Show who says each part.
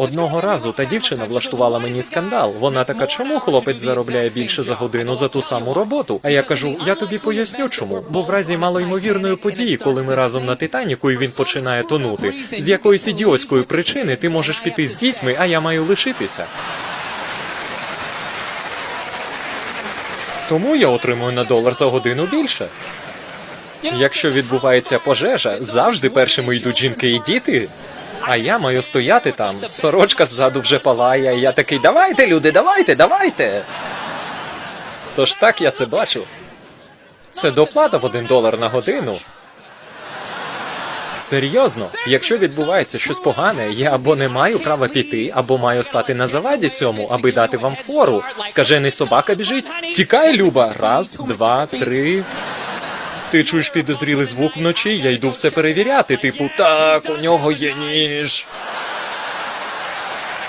Speaker 1: Одного разу та дівчина влаштувала мені скандал. Вона така, чому хлопець заробляє більше за годину за ту саму роботу? А я кажу, я тобі поясню чому. Бо в разі малоймовірної події, коли ми разом на Титаніку і він починає тонути, з якоїсь ідіотської причини ти можеш піти з дітьми, а я маю лишитися. Тому я отримую на долар за годину більше. Якщо відбувається пожежа, завжди першими йдуть жінки і діти. А я маю стояти там. Сорочка ззаду вже палає, і я такий, давайте, люди, давайте, давайте. Тож так я це бачу. Це доплата в один долар на годину. Серйозно, якщо відбувається щось погане, я або не маю права піти, або маю стати на заваді цьому, аби дати вам фору. Скажений собака біжить. Тікай, Люба. Раз, два, три. Ти чуєш підозрілий звук вночі, я йду все перевіряти. Типу, так, у нього є ніж.